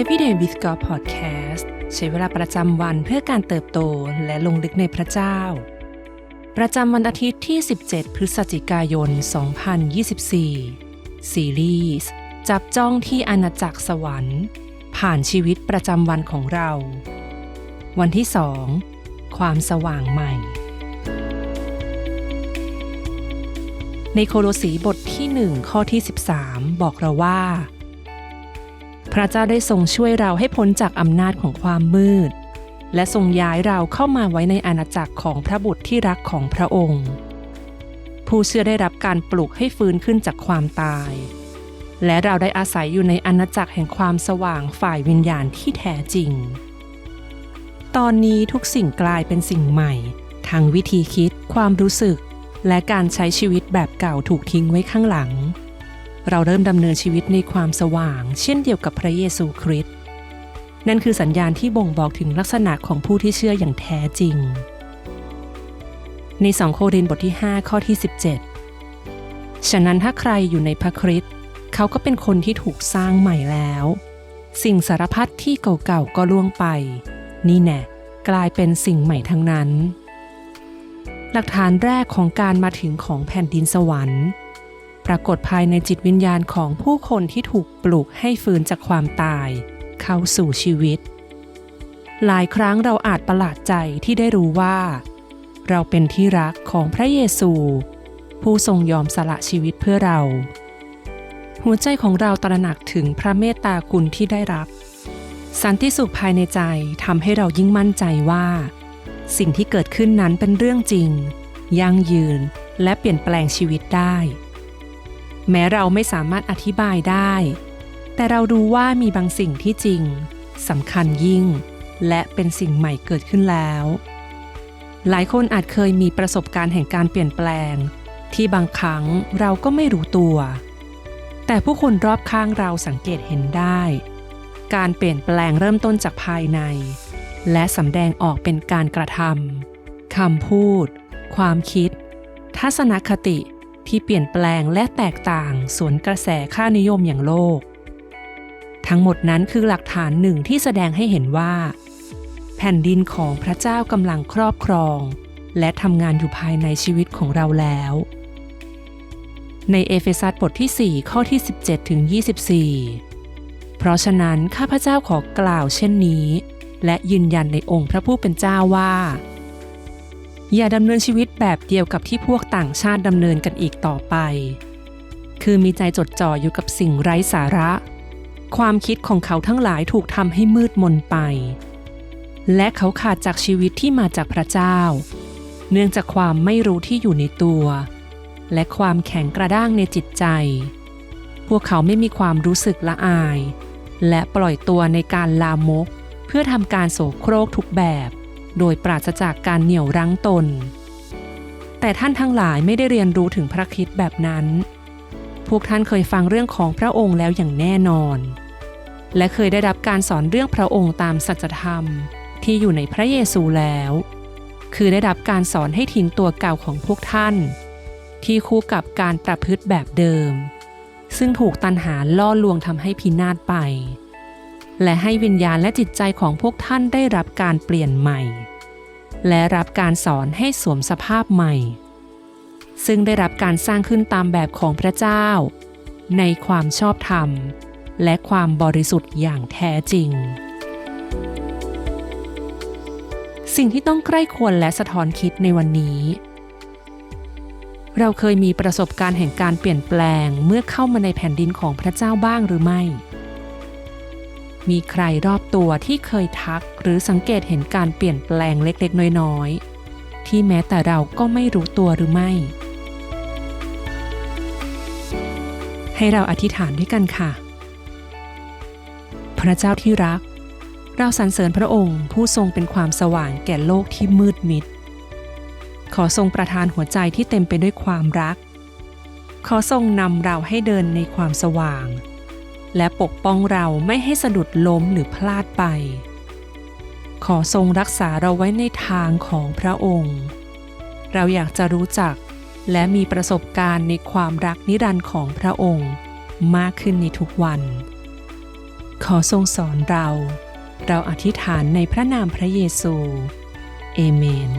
Everyday with God Podcast ใช้เวลาประจำวันเพื่อการเติบโตและลงลึกในพระเจ้า ประจำวันอาทิตย์ที่ 17 พฤศจิกายน 2024 ซีรีส์จับจ้องที่อาณาจักรสวรรค์ ผ่านชีวิตประจำวันของเรา วันที่2ความสว่างใหม่ ในโคโลสีบทที่ 1 ข้อที่ 13 บอกเราว่า พระเจ้าได้ทรงช่วยเราให้พ้นจากอำนาจของความมืด และทรงย้ายเราเข้ามาไว้ในอาณาจักรของพระบุตรที่รักของพระองค์ ผู้เชื่อได้รับการปลุกให้ฟื้นขึ้นจากความตาย และเราได้อาศัยอยู่ในอาณาจักรแห่งความสว่างฝ่ายวิญญาณที่แท้จริง ตอนนี้ทุกสิ่งกลายเป็นสิ่งใหม่ ทั้งวิธีคิด ความรู้สึก และการใช้ชีวิตแบบเก่าถูกทิ้งไว้ข้างหลัง เราเริ่มดำเนินชีวิตในความสว่าง เช่นเดียวกับพระเยซูคริสต์นั่นคือสัญญาณที่บ่งบอกถึงลักษณะของผู้ที่เชื่ออย่างแท้จริง ใน 2 โครินธ์บทที่ 5 ข้อที่ 17 ฉะนั้นถ้าใครอยู่ในพระคริสต์เขาก็เป็นคนที่ถูกสร้างใหม่แล้ว สิ่งสารพัดที่เก่าๆก็ล่วงไป นี่แน่กลายเป็นสิ่งใหม่ทั้งนั้น หลักฐานแรกของการมาถึงของแผ่นดินสวรรค์ ปรากฏภายในจิตวิญญาณของผู้คนที่ถูกปลุกให้ฟื้นจากความตาย เข้าสู่ชีวิต หลายครั้งเราอาจประหลาดใจที่ได้รู้ว่า เราเป็นที่รักของพระเยซู ผู้ทรงยอมสละชีวิตเพื่อเรา หัวใจของเราตระหนักถึงพระเมตตาคุณที่ได้รับ สันติสุขภายในใจทำให้เรายิ่งมั่นใจว่า สิ่งที่เกิดขึ้นนั้นเป็นเรื่องจริงยั่งยืนและเปลี่ยนแปลงชีวิตได้ แม้เราไม่สามารถอธิบายได้ แต่เรารู้ว่ามีบางสิ่งที่จริงสำคัญยิ่ง และเป็นสิ่งใหม่เกิดขึ้นแล้ว หลายคนอาจเคยมีประสบการณ์แห่งการเปลี่ยนแปลง ที่บางครั้งเราก็ไม่รู้ตัว แต่ผู้คนรอบข้างเราสังเกตเห็นได้ การเปลี่ยนแปลงเริ่มต้นจากภายใน และสำแดงออกเป็นการกระทำคำพูด ความคิด ทัศนคติ ที่เปลี่ยนแปลงและแตกต่างสวนกระแสค่านิยมอย่างโลก ทั้งหมดนั้นคือหลักฐานหนึ่งที่แสดงให้เห็นว่า แผ่นดินของพระเจ้ากำลังครอบครอง และทำงานอยู่ภายในชีวิตของเราแล้ว ในเอเฟซัสบทที่ 4 ข้อที่ 17ถึง24 เพราะฉะนั้นข้าพเจ้าขอกล่าวเช่นนี้ และยืนยันในองค์พระผู้เป็นเจ้าว่า อย่าดำเนินชีวิตแบบเดียวกับที่พวกต่างชาติดำเนินกันอีกต่อไป คือมีใจจดจ่ออยู่กับสิ่งไร้สาระ ความคิดของเขาทั้งหลายถูกทำให้มืดมนไป และเขาขาดจากชีวิตที่มาจากพระเจ้า เนื่องจากความไม่รู้ที่อยู่ในตัว และความแข็งกระด้างในจิตใจ พวกเขาไม่มีความรู้สึกละอาย และปล่อยตัวในการลามก เพื่อทำการโสโครกทุกแบบ โดยปราศจากการเหนี่ยวรั้งตน แต่ท่านทั้งหลายไม่ได้เรียนรู้ถึงพระคิดแบบนั้น พวกท่านเคยฟังเรื่องของพระองค์แล้วอย่างแน่นอน และเคยได้รับการสอนเรื่องพระองค์ตามสัจธรรมที่อยู่ในพระเยซูแล้ว คือได้รับการสอนให้ทิ้งตัวเก่าของพวกท่าน ที่คู่กับการประพฤติแบบเดิม ซึ่งถูกตันหาล่อลวงทำให้พินาศไป และให้วิญญาณและจิตใจของพวกท่านได้รับการเปลี่ยนใหม่ และรับการสอนให้สวมสภาพใหม่ ซึ่งได้รับการสร้างขึ้นตามแบบของพระเจ้า ในความชอบธรรม และความบริสุทธิ์อย่างแท้จริง สิ่งที่ต้องใกล้ควรและสะท้อนคิดในวันนี้ เราเคยมีประสบการณ์แห่งการเปลี่ยนแปลงเมื่อเข้ามาในแผ่นดินของพระเจ้าบ้างหรือไม่ มีใครรอบตัวที่เคยทักหรือสังเกตเห็นการเปลี่ยนแปลงเล็กๆ น้อยๆ ที่แม้แต่เราก็ไม่รู้ตัวหรือไม่ ให้เราอธิษฐานด้วยกันค่ะ พระเจ้าที่รัก เราสรรเสริญพระองค์ผู้ทรงเป็นความสว่างแก่โลกที่มืดมิด ขอทรงประทานหัวใจที่เต็มไปด้วยความรัก ขอทรงนำเราให้เดินในความสว่าง และปกป้องเราไม่ให้สะดุดล้มหรือพลาดไป ขอทรงรักษาเราไว้ในทางของพระองค์ เราอยากจะรู้จักและมีประสบการณ์ในความรักนิรันดร์ของพระองค์มากขึ้นในทุกวัน ขอทรงสอนเรา เราอธิษฐานในพระนามพระเยซู เอเมน